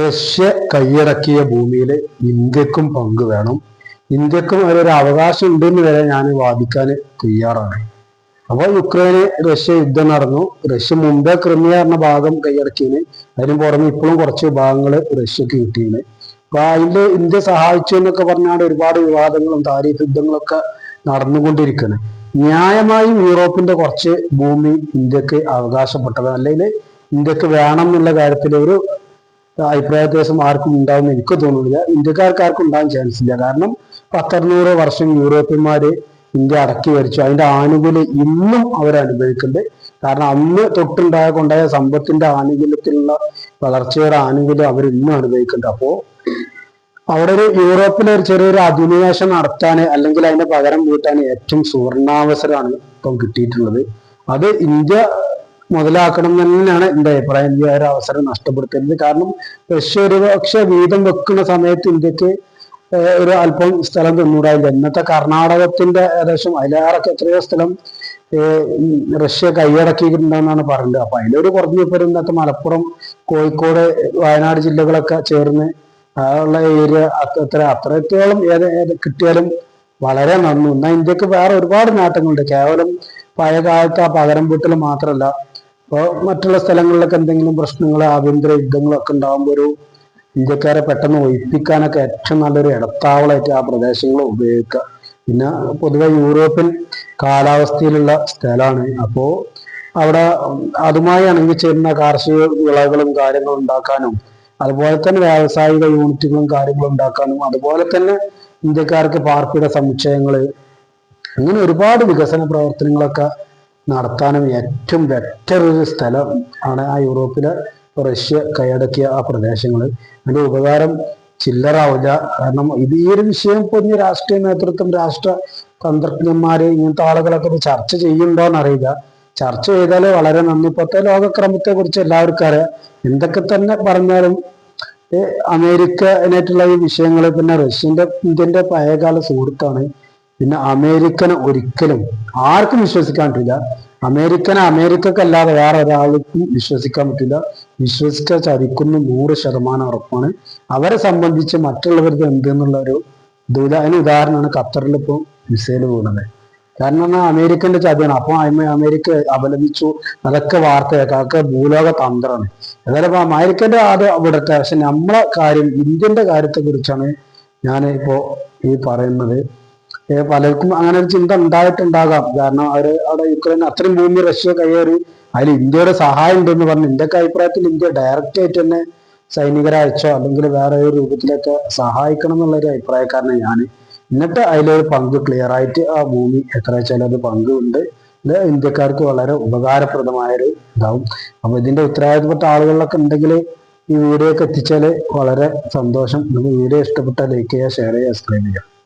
Russia കൈയടക്കിയ ഭൂമിയിൽ ഇന്ത്യക്കും പങ്ക് വേണം. ഇന്ത്യക്കും അതിലൊരു അവകാശം ഉണ്ടെന്ന് വരെ ഞാൻ വാദിക്കാൻ തയ്യാറാണ്. അപ്പോൾ യുക്രൈന് റഷ്യ യുദ്ധം നടന്നു. റഷ്യ മുമ്പേ ക്രിമിയ എന്ന ഭാഗം കൈയടക്കിയതിന് അതിന് പുറമെ ഇപ്പോഴും കുറച്ച് ഭാഗങ്ങൾ റഷ്യക്ക് കിട്ടിയത് അപ്പൊ അതിൽ ഇന്ത്യ സഹായിച്ചു എന്നൊക്കെ പറഞ്ഞാൽ ഒരുപാട് വിവാദങ്ങളും താരീഫ് യുദ്ധങ്ങളൊക്കെ നടന്നുകൊണ്ടിരിക്കുന്നത് ന്യായമായും യൂറോപ്പിന്റെ കുറച്ച് ഭൂമി ഇന്ത്യയ്ക്ക് അവകാശപ്പെട്ടത് അല്ലെങ്കിൽ ഇന്ത്യയ്ക്ക് വേണം എന്നുള്ള കാര്യത്തിൽ ഒരു അഭിപ്രായ വ്യത്യാസം ആർക്കും ഉണ്ടാവുമെന്ന് എനിക്ക് തോന്നുന്നില്ല. ഇന്ത്യക്കാർക്ക് ആർക്കും ഉണ്ടാകാൻ ചാൻസ് ഇല്ല. കാരണം പത്തറുന്നൂറ് വർഷം യൂറോപ്യന്മാര് ഇന്ത്യ അടക്കി ഭരിച്ചു. അതിന്റെ ആനുകൂല്യം ഇന്നും അവർ അനുഭവിക്കുന്നുണ്ട്. കാരണം അന്ന് തൊട്ടുണ്ടായ കൊണ്ടായ സമ്പത്തിന്റെ ആനുകൂല്യത്തിലുള്ള വളർച്ചയുടെ ആനുകൂല്യം അവർ ഇന്നും അനുഭവിക്കുന്നുണ്ട്. അപ്പോ അവിടെ ഒരു യൂറോപ്പിലെ ഒരു ചെറിയൊരു അധിനിവേശം നടത്താൻ അല്ലെങ്കിൽ അതിന്റെ പകരം വീട്ടാൻ ഏറ്റവും സുവർണാവസരമാണ് ഇപ്പം കിട്ടിയിട്ടുള്ളത്. അത് ഇന്ത്യ മുതലാക്കണം തന്നെയാണ് എന്റെ അഭിപ്രായം. ആ ഒരു അവസരം നഷ്ടപ്പെടുത്തരുത്. കാരണം റഷ്യ ഒരുപക്ഷെ വീതം വെക്കുന്ന സമയത്ത് ഇന്ത്യയ്ക്ക് ഒരു അല്പം സ്ഥലം തന്നൂടായില്ല ഇന്നത്തെ കർണാടകത്തിന്റെ ഏകദേശം അതിലേറൊക്കെ എത്രയോ സ്ഥലം റഷ്യ കൈയടക്കിയിട്ടുണ്ടെന്നാണ് പറയുന്നത്. അപ്പൊ അതിലൊരു കുറഞ്ഞ പേര് ഇന്നത്തെ മലപ്പുറം കോഴിക്കോട് വയനാട് ജില്ലകളൊക്കെ ചേർന്ന് ഉള്ള ഏരിയ അത്ര അത്രത്തോളം ഏത് കിട്ടിയാലും വളരെ നന്നു. എന്നാൽ ഇന്ത്യയ്ക്ക് വേറെ ഒരുപാട് നേട്ടങ്ങളുണ്ട്. കേവലം പഴയ കാലത്ത് ആ പകരം വീട്ടിൽ മാത്രമല്ല ഇപ്പോൾ മറ്റുള്ള സ്ഥലങ്ങളിലൊക്കെ എന്തെങ്കിലും പ്രശ്നങ്ങൾ ആഭ്യന്തര യുദ്ധങ്ങളൊക്കെ ഉണ്ടാകുമ്പോൾ ഒരു ഇന്ത്യക്കാരെ പെട്ടെന്ന് ഒഴിപ്പിക്കാനൊക്കെ ഏറ്റവും നല്ലൊരു ഇടത്താവളമായിട്ട് ആ പ്രദേശങ്ങൾ ഉപയോഗിക്കുക. പിന്നെ പൊതുവെ യൂറോപ്യൻ കാലാവസ്ഥയിലുള്ള സ്ഥലമാണ്. അപ്പോൾ അവിടെ അതുമായി ഇണങ്ങിച്ചേരുന്ന കാർഷിക വിളകളും കാര്യങ്ങളും ഉണ്ടാക്കാനും അതുപോലെ തന്നെ വ്യാവസായിക യൂണിറ്റുകളും കാര്യങ്ങളും ഉണ്ടാക്കാനും അതുപോലെ തന്നെ ഇന്ത്യക്കാർക്ക് പാർപ്പിട സമുച്ചയങ്ങൾ അങ്ങനെ ഒരുപാട് വികസന പ്രവർത്തനങ്ങളൊക്കെ നടത്താനും ഏറ്റവും ബെറ്റർ ഒരു സ്ഥലം ആണ് ആ യൂറോപ്പിലെ റഷ്യ കൈയടക്കിയ ആ പ്രദേശങ്ങൾ അതിന്റെ ഉപകാരം ചില്ലറാവില്ല. കാരണം ഇത് ഈ ഒരു വിഷയം ഇപ്പൊ ഇനി രാഷ്ട്രീയ നേതൃത്വം രാഷ്ട്ര തന്ത്രജ്ഞന്മാര് ഇങ്ങനത്തെ ആളുകളൊക്കെ ചർച്ച ചെയ്യുന്നുണ്ടോ എന്നറിയില്ല ചർച്ച ചെയ്താൽ വളരെ നന്ദി. ഇപ്പോഴത്തെ ലോകക്രമത്തെ കുറിച്ച് എല്ലാവർക്കും അറിയാം. എന്തൊക്കെ തന്നെ പറഞ്ഞാലും അമേരിക്ക അമേരിക്കനായിട്ടുള്ള ഈ വിഷയങ്ങൾ പിന്നെ റഷ്യന്റെ ഇന്ത്യന്റെ പഴയകാല സുഹൃത്താണ് പിന്നെ അമേരിക്കനെ ഒരിക്കലും ആർക്കും വിശ്വസിക്കാൻ പറ്റില്ല. അമേരിക്കനെ അമേരിക്കക്കല്ലാതെ വേറെ ഒരാൾക്കും വിശ്വസിക്കാൻ പറ്റില്ല. വിശ്വസിക്കാൻ ചതിക്കുന്ന നൂറ് ശതമാനം ഉറപ്പാണ്. അവരെ സംബന്ധിച്ച് മറ്റുള്ളവർക്ക് എന്തെന്നുള്ള ഒരു ദൂല അതിന് ഉദാഹരണമാണ് ഖത്തറിൽ ഇപ്പോൾ മിസൈൽ വീണത്. കാരണം എന്നാൽ അമേരിക്കന്റെ ചതിയാണ്. അപ്പൊ അമേരിക്ക അപലപിച്ചു. അതൊക്കെ വാർത്തയാക്കാം അതൊക്കെ ഭൂലോക തന്ത്രമാണ് അതായത് അമേരിക്കന്റെ ആദ്യ അവിടുത്തെ പക്ഷെ നമ്മളെ കാര്യം ഇന്ത്യന്റെ കാര്യത്തെ കുറിച്ചാണ് ഞാൻ ഇപ്പോ ഈ പറയുന്നത്. പലർക്കും അങ്ങനെ ഒരു ചിന്ത ഉണ്ടായിട്ടുണ്ടാകാം. കാരണം അവർ അവിടെ യുക്രൈൻ അത്രയും ഭൂമി റഷ്യ കയ്യേറി അതിൽ ഇന്ത്യയുടെ സഹായം ഉണ്ടെന്ന് പറഞ്ഞു ഇന്ത്യയ്ക്ക് അഭിപ്രായത്തിൽ ഇന്ത്യ ഡയറക്റ്റ് ആയിട്ട് തന്നെ സൈനികരെ അയച്ചോ അല്ലെങ്കിൽ വേറെ ഒരു രൂപത്തിലൊക്കെ സഹായിക്കണം എന്നുള്ള ഒരു അഭിപ്രായക്കാരനാണ് ഞാൻ എന്നിട്ട് അതിലൊരു പങ്ക് ക്ലിയർ ആയിട്ട് ആ ഭൂമി എത്ര വെച്ചാൽ അത് പങ്കുണ്ട് ഇത് ഇന്ത്യക്കാർക്ക് വളരെ ഉപകാരപ്രദമായൊരു ഇതാവും. അപ്പൊ ഇതിന്റെ ഉത്തരവാദിത്തപ്പെട്ട ആളുകളിലൊക്കെ ഉണ്ടെങ്കിൽ ഈ വീഡിയോ ഒക്കെ എത്തിച്ചാൽ വളരെ സന്തോഷം. നമുക്ക് വീഡിയോ ഇഷ്ടപ്പെട്ടാൽ ലൈക്ക് ചെയ്യുക ഷെയർ ചെയ്യുക സബ്സ്ക്രൈബ് ചെയ്യുക.